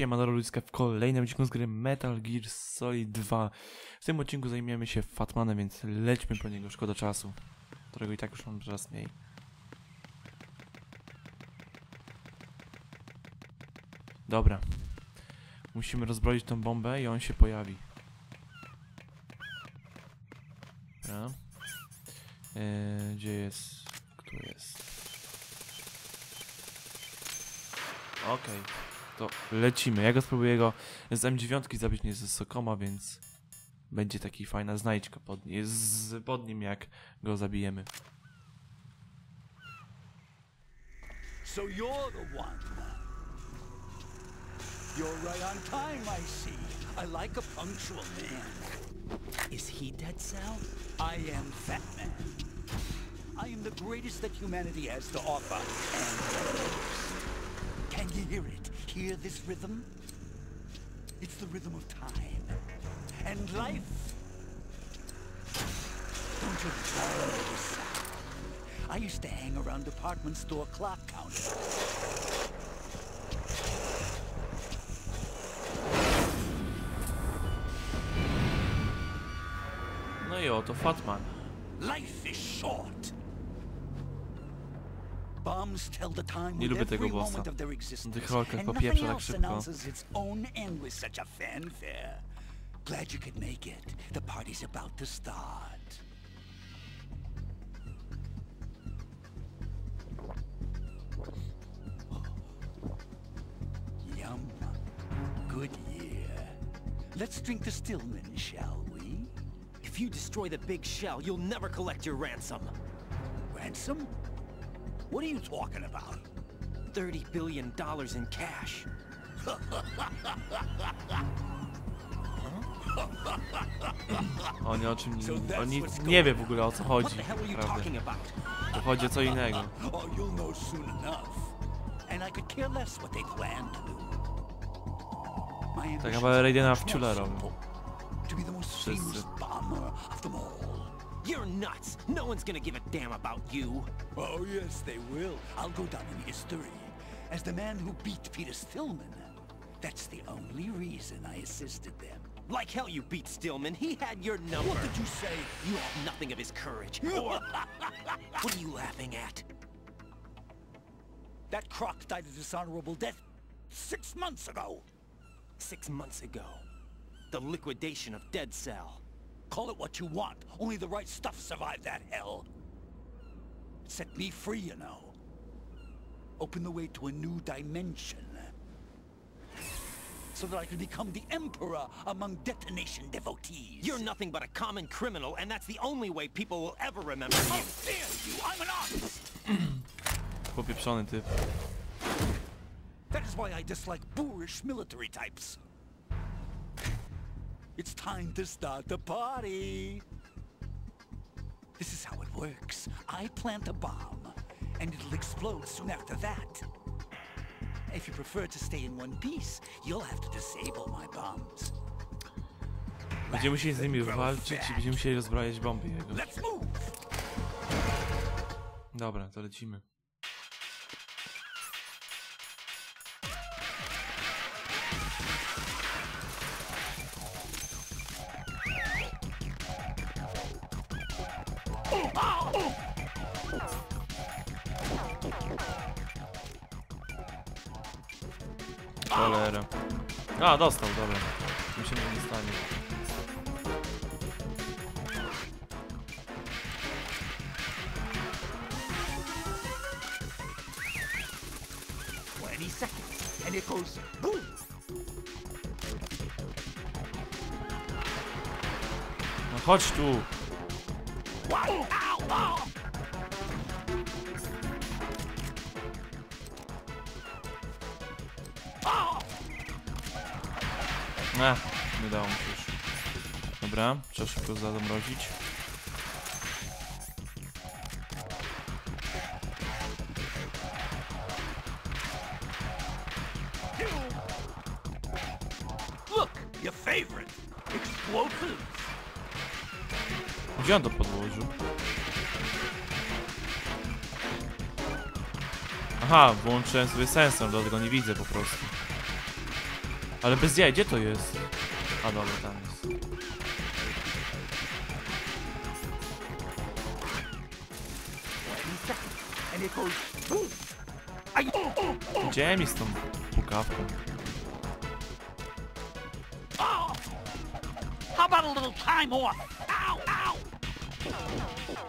Siema, ludzka w kolejnym odcinku z gry Metal Gear Solid 2. W tym odcinku zajmiemy się Fatmanem, więc lećmy po niego, szkoda czasu. Którego i tak już mam coraz mniej. Dobra. Musimy rozbroić tą bombę i on się pojawi. Dobra. Eee, gdzie jest? Kto jest? Okej, to lecimy. Ja go spróbuję go z M9 zabić, nie ze Sokoma, więc będzie taki fajna znajdźka pod, z, pod nim, jak go zabijemy. So you're the one. You're right on time, I see. I like a punctual man. Is he dead, Sal? I am Fat Man. I am the greatest that humanity has to offer, and. Can you hear it? Hear this rhythm? It's the rhythm of time and life. Don't you love this sound? I used to hang around department store clock counters. No i oto Fatman. Life is short. Bombs tell the time Nie lubię tego every bossa. moment Na tych rolkach and popieprza tak else szybko. its own end with such a fanfare. Glad you could make it. The party's about to start. Yum. Good year. Let's drink the Stillman, shall we? If you destroy the big shell, you'll never collect your ransom. Ransom? What are you talking about? $30 billion in cash. On o czym So that's on nic what's nie wie w ogóle o co chodzi. What the hell are you Prawda. To chodzi o co innego. Oh, you'll know soon enough. And I could care less what they plan to do. My Tak ambitions jakby are Raidena much w more ciule simple. robił. To be the most Wszyscy. You're nuts. No one's gonna give a damn about you. Oh, yes, they will. I'll go down in history as the man who beat Peter Stillman. That's the only reason I assisted them. Like hell you beat Stillman. He had your number. What did you say? You have nothing of his courage. Or... what are you laughing at? That croc died a dishonorable death six months ago. Six months ago. The liquidation of Dead Cell. Call it what you want. Only the right stuff survived that hell. It set me free, you know. Opened the way to a new dimension. So that I could become the Emperor among detonation devotees. You're nothing but a common criminal, and that's the only way people will ever remember How you. dare you! I'm an artist! Hope you're typ. That is why I dislike boorish military types. It's time to start the party. This is how it works. I plant a bomb, and it'll explode soon after that. If you prefer to stay in one piece, you'll have to disable my bombs. Będziemy musieli z nimi walczyć i będziemy musieli rozbrajać bomby jego. Move! Dobra, to lecimy. Cholera. A, dostał, dobra. Mi się nie stanie. And it goes boom! No chodź tu. Wow! Ow! Ow! Ech, nie dało mi się już. Dobra, trzeba szybko zamrozić. Gdzie on to podłożył? Aha, włączyłem sobie sensor, dlatego nie widzę po prostu. Ale bez jaj, gdzie to jest? A dobra, tam jest. Gdzie mi z tą pukawką?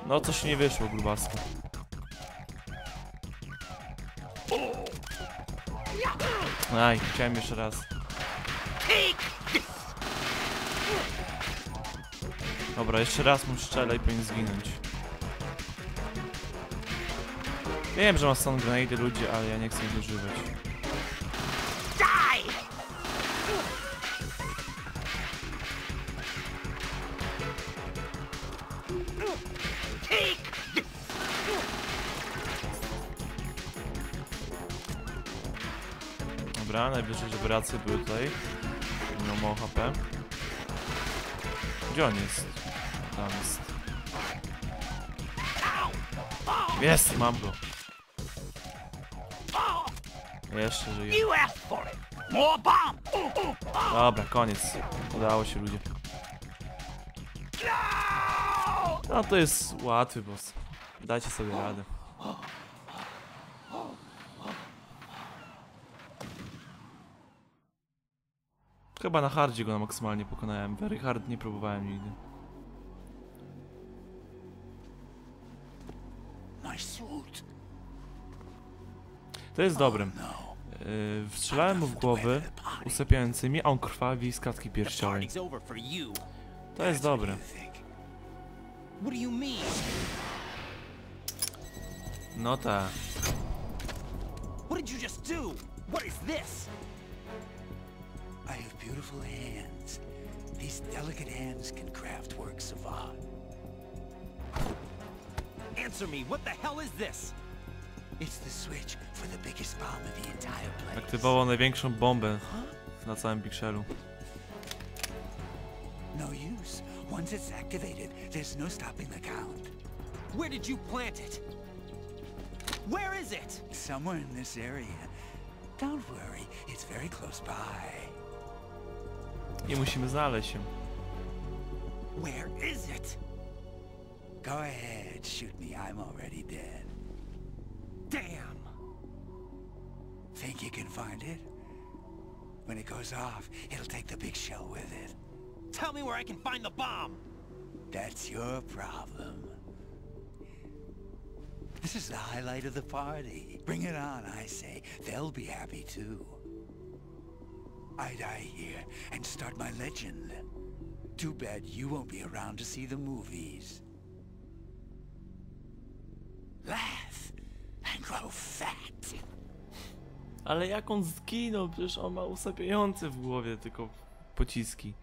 No coś nie wyszło, grubasku. Aj, chciałem jeszcze raz. Dobra, jeszcze raz mu strzelę i powinien zginąć. Wiem, że ma stun grenade ludzie, ale ja nie chcę ich używać. Dobra, najwyżej, żeby były tutaj. No mało HP. Gdzie on jest? Tam jest. Jest, mam go. Jeszcze bomb. Dobra, koniec. Udało się ludzie. No to jest łatwy boss. Dajcie sobie radę. Chyba na hardzie go na maksymalnie pokonałem. Very hard nie próbowałem nigdy. To jest dobre. No. Yy, wstrzelałem mu w głowę usypiającymi, a on krwawi z klatki pierściowej. To jest dobre. No tak. What did you just do? What is this? I have beautiful hands. These delicate hands can craft works of art. Answer me. What the hell is this? It's the switch for the biggest bomb in the entire place. Aktywował największą bombę na całym. No use. Once it's activated, there's no stopping the count. Where did you plant it? Where is it? Somewhere in this area. Don't worry, it's very close by. I musimy znaleźć się. Where is it? Go ahead, shoot me. I'm already dead. Damn. Think you can find it? When it goes off, it'll take the big shell with it. Tell me where I can find the bomb. That's your problem. This is the highlight of the party. Bring it on, I say. They'll be happy too. I die here and start my legend. Too bad you won't be around to see the movies. Grow fat. Ale jak on zginął? Przecież on ma usypiający w głowie tylko pociski.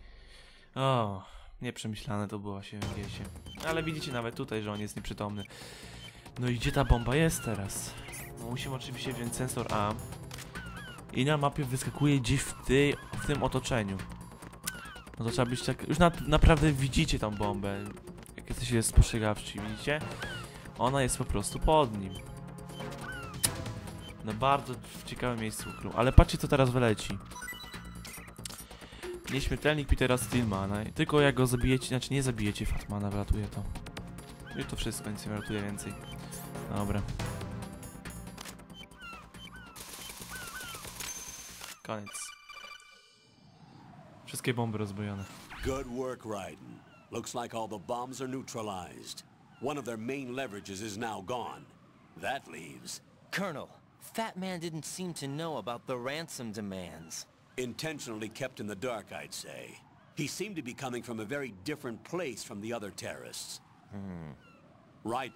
O, nieprzemyślane to było się, wie się. Ale widzicie nawet tutaj, że on jest nieprzytomny. No i gdzie ta bomba jest teraz? No, musimy oczywiście wziąć sensor A. I na mapie wyskakuje gdzieś w, tej, w tym otoczeniu. No to trzeba być tak... Już na, naprawdę widzicie tą bombę. Jak jesteście spostrzegawczy, widzicie? Ona jest po prostu pod nim. Na bardzo w ciekawym miejscu ukrył. Ale patrzcie co teraz wyleci. Nieśmiertelnik Petera Stillmana. Tylko jak go zabijecie, znaczy nie zabijecie Fatmana, wylatuje to. I to wszystko, nic nie wylatuje więcej. Dobra. Koniec. Wszystkie bomby rozbrojone. Good work, Raiden. Looks like all the bombs are neutralized. One of their main leverages is now gone. That leaves Colonel, Fat Man didn't seem to know about the ransom demands. intentionally kept in the dark, I'd say. He seemed to be coming from a very different place from the other terrorists. Hmm. Raiden,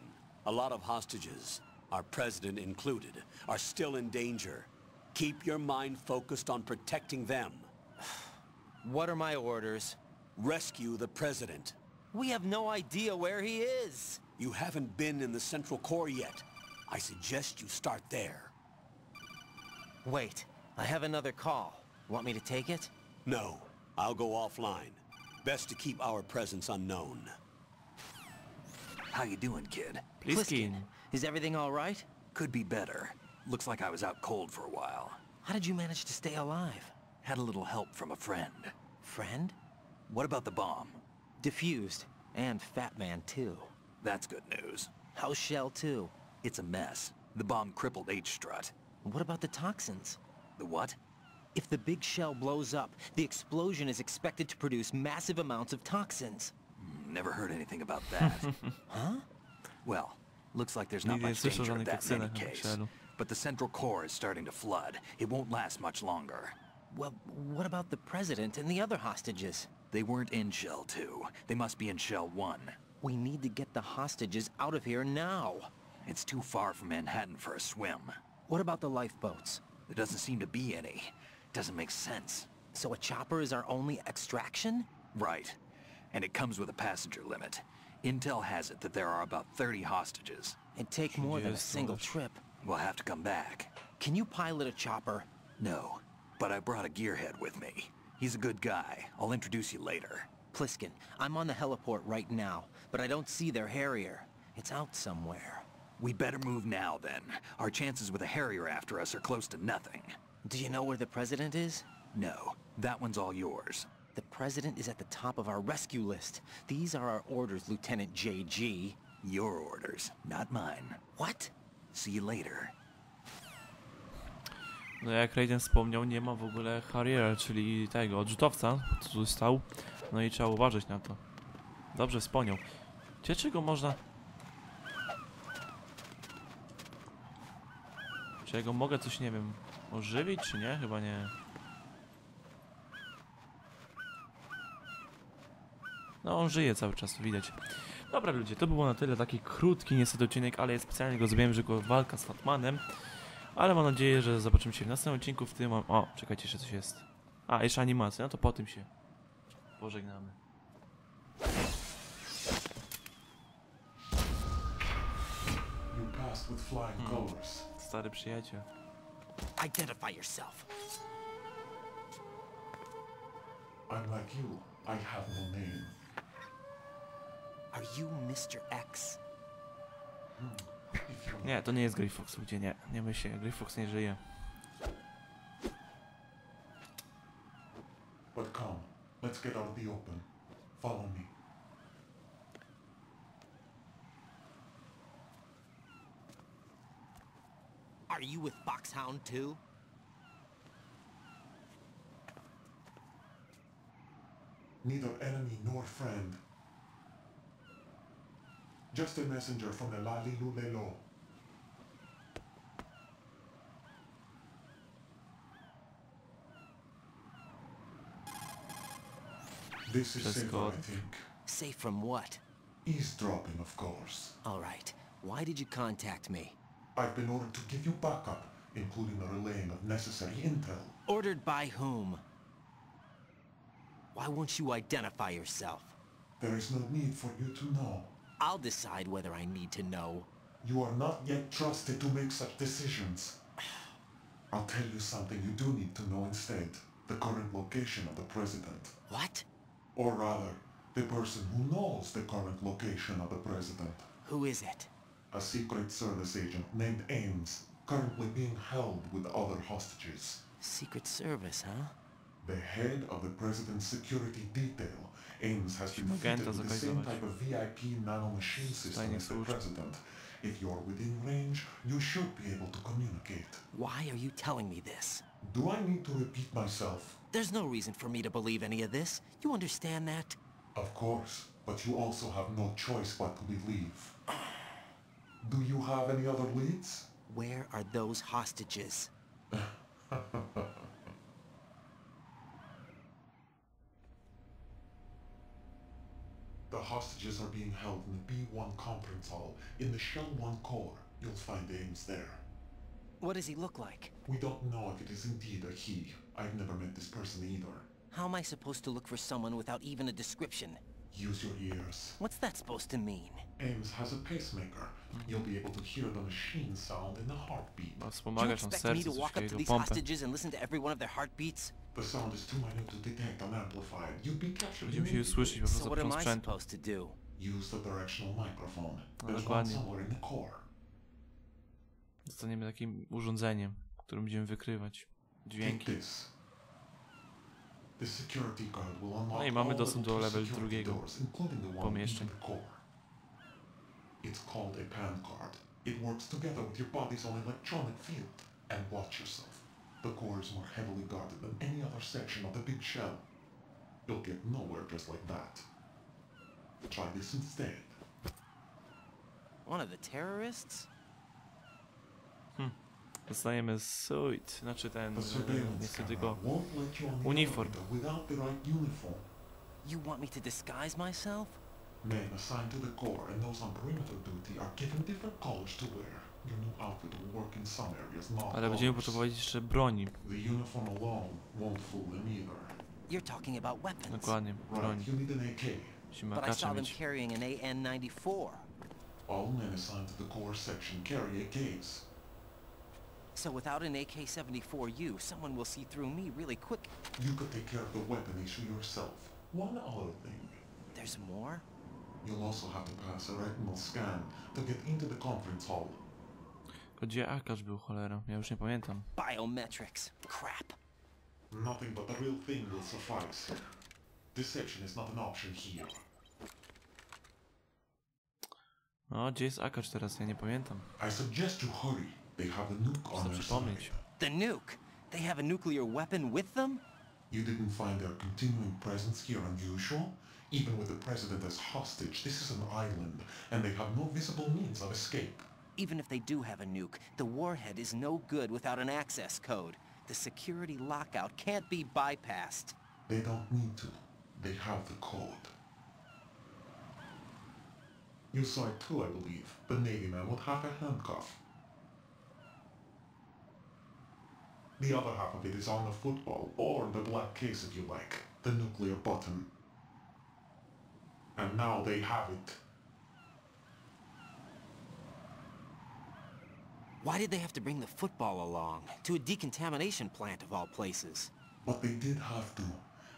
a lot of hostages, our president included, are still in danger. Keep your mind focused on protecting them. What are my orders? Rescue the president. We have no idea where he is. You haven't been in the Central Core yet. I suggest you start there. Wait, I have another call. Want me to take it? No, I'll go offline. Best to keep our presence unknown. How you doing, kid? Pliskin. Is everything all right? Could be better. Looks like I was out cold for a while. How did you manage to stay alive? Had a little help from a friend. Friend? What about the bomb? Diffused. And Fat Man, too. That's good news. How's Shell, too? It's a mess. The bomb crippled H-Strut. What about the toxins? The what? If the big shell blows up, the explosion is expected to produce massive amounts of toxins. Hmm, never heard anything about that. Huh? well, looks like there's not much danger in that many toksynach na case. But the central core is starting to flood. It won't last much longer. Well, what about the president and the other hostages? They weren't in Shell 2. They must be in Shell 1. We need to get the hostages out of here now. It's too far from Manhattan for a swim. What about the lifeboats? There doesn't seem to be any. Doesn't make sense. So a chopper is our only extraction? Right. And it comes with a passenger limit. Intel has it that there are about 30 hostages. It'd take more than a single Josh. trip. We'll have to come back. Can you pilot a chopper? No, but I brought a gearhead with me. He's a good guy. I'll introduce you later. Pliskin, I'm on the heliport right now, but I don't see their Harrier. It's out somewhere. We better move now, then. Our chances with a Harrier after us are close to nothing. Do you know where the president is? No, that one's all yours. The president is at the top of our rescue list. These are our orders, Lieutenant JG. Your orders, not mine. What? See you later. No jak Raiden wspomniał, nie ma w ogóle Harriera, czyli tego odrzutowca, co tu stał. No i trzeba uważać na to. Dobrze wspomniał. Cię czego można... Czy ja go mogę coś, nie wiem, ożywić, czy nie? Chyba nie. No, on żyje cały czas, widać. Dobra ludzie, to było na tyle, taki krótki niestety odcinek, ale ja specjalnie go zrobiłem, że go walka z Fatmanem. Ale mam nadzieję, że zobaczymy się w następnym odcinku, w tym mam... O, czekajcie, jeszcze coś jest. A, jeszcze animacja, no to po tym się pożegnamy. You passed with flying colors. Stary przyjaciel. Identify yourself. I'm like you. I have no name. Are you Mr. X? You're Nie, to nie jest Grey Fox, ludzie, nie. Nie myślcie, Grey Fox nie żyje. But come, let's get out of the open. Follow me. Are you with Foxhound too? Neither enemy nor friend. Just a messenger from the Lali Lulelo. This is Just safer, go. I think. Safe from what? Eavesdropping, of course. All right. Why did you contact me? I've been ordered to give you backup, including the relaying of necessary intel. Ordered by whom? Why won't you identify yourself? There is no need for you to know. I'll decide whether I need to know. You are not yet trusted to make such decisions. I'll tell you something you do need to know instead. The current location of the president. What? Or rather, the person who knows the current location of the president. Who is it? A Secret Service agent named Ames, currently being held with other hostages. Secret Service, huh? The head of the president's security detail, Ames has been fitted with the same type of VIP nanomachine system as the president. If you're within range, you should be able to communicate. Why are you telling me this? Do I need to repeat myself? There's no reason for me to believe any of this. You understand that? Of course, but you also have no choice but to believe. Ah. Do you have any other leads? Where are those hostages? The hostages are being held in the B1 conference hall. In the Shell 1 core, you'll find Ames there. What does he look like? We don't know if it is indeed a he. I've never met this person either. How am I supposed to look for someone without even a description? Use your ears. What's that supposed to mean? Ames has a pacemaker. You'll be able to hear the machine sound in the heartbeat. You wspomagasz me serce, to walk up to these pompę. hostages and listen to every one of their heartbeats? The sound is too minute to detect unamplified. You'd be captured Będziemy się immediately. słyszeć po So prostu what am I supposed to do? Use the directional microphone. No, There's one dokładnie. somewhere in the core. Zostaniemy takim urządzeniem, którym będziemy wykrywać Take dźwięki. this. No i mamy all the dostęp do two level security drugiego doors, including the one into pomieszczeń. the core. It's called a PAN card. It works together with your body's own electronic field. And watch yourself. The core is more heavily guarded than any other section of the big shell. You'll get nowhere just like that. Try this instead. One of the terrorists? Dostajemy suit, znaczy ten, The e, niestety tylko uniform. You want me to disguise myself? Men assigned to the core and those on perimeter duty are given different colors to wear. Your new outfit will work in some areas, not Ale będziemy others. potrzebować jeszcze broni. The uniform alone won't fool them either. You're talking about weapons. Dokładnie, broni. Right, you need an AK. Musimy But I saw them carrying an AN-94. All men assigned to the core section carry AKs. So without an AK-74U, someone will see through me really quick. You could take care of the weapon issue yourself. One other thing. There's more? You'll also have to pass a retinal scan to get into the conference hall. Tylko Gdzie akacz był, cholera? Ja już nie pamiętam. Biometrics. Crap. Nothing but the real thing will suffice. Deception is not an option here. No, gdzie jest akacz teraz? Ja nie pamiętam. I suggest you hurry. They have a nuke on Chcę their side. The nuke. They have a nuclear weapon with them? You didn't find their continuing presence here unusual? Even with the president as hostage, this is an island, and they have no visible means of escape. Even if they do have a nuke, the warhead is no good without an access code. The security lockout can't be bypassed. They don't need to. They have the code. You saw it too, I believe. The Navy man with half a handcuff. The other half of it is on the football, or the black case if you like. The nuclear button. And now they have it. Why did they have to bring the football along? To a decontamination plant of all places. But they did have to.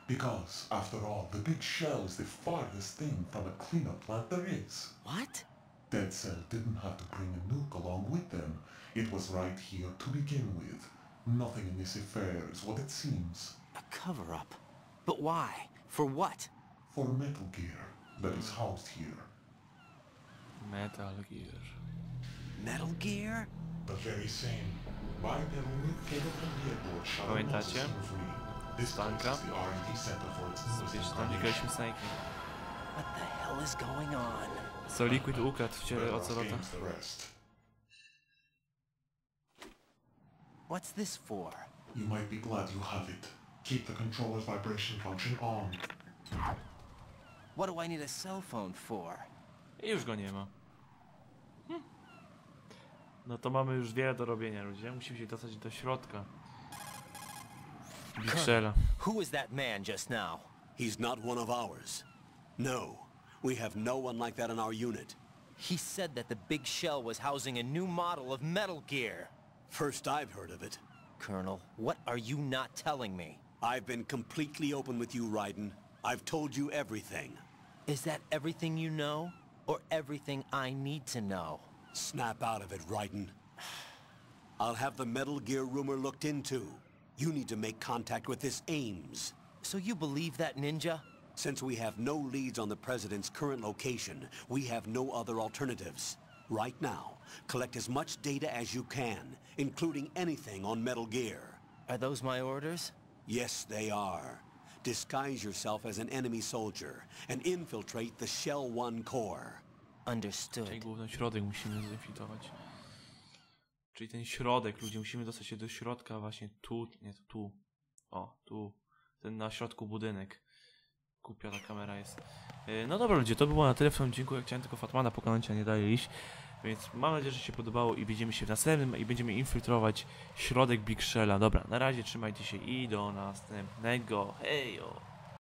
Because, after all, the big shell is the farthest thing from a cleanup plant there is. What? Dead Cell didn't have to bring a nuke along with them. It was right here to begin with. Nothing in this affair is what it seems. A cover-up. But why? For what? For Metal Gear that is housed here. Metal Gear. Metal Gear? The very same. By Bipedal nuke capable vehicle shot Pamiętacie? free. This place Stanka? is the R&D center for its newest Wiesz, tam incarnation. biegaliśmy What the hell is going on? Co Liquid ukradł w ciele Bedrock Ocelota? What's this for? You might be glad you have it. Keep the controller's vibration function on. What do I need a cell phone for? I już go nie ma. Hm. No to mamy już wiele do robienia, ludzie. Musimy się dostać do środka. Big Who is that man just now? He's not one of ours. No, we have no one like that in our unit. He said that the big shell was housing a new model of Metal Gear. First I've heard of it. Colonel, what are you not telling me? I've been completely open with you, Raiden. I've told you everything. Is that everything you know? Or everything I need to know? Snap out of it, Raiden. I'll have the Metal Gear rumor looked into. You need to make contact with this Ames. So you believe that ninja? Since we have no leads on the President's current location, we have no other alternatives. Right now, collect as much data as you can, including anything on Metal Gear. Are those my orders? Yes, they are. Disguise yourself as an enemy soldier and infiltrate the Shell 1 core. Czyli Understood. główny środek musimy zinfiltrować. Czyli ten środek, ludzie, musimy dostać się do środka właśnie tu, nie, tu. O, tu. Ten na środku budynek. Kupia ta kamera jest. Yy, No dobra ludzie, to było na tyle w tym odcinku. Ja chciałem tylko Fatmana pokonać, a nie dalej iść. Więc mam nadzieję, że się podobało i widzimy się w następnym i będziemy infiltrować środek Big Shella. Dobra, na razie trzymajcie się i do następnego. Hejo!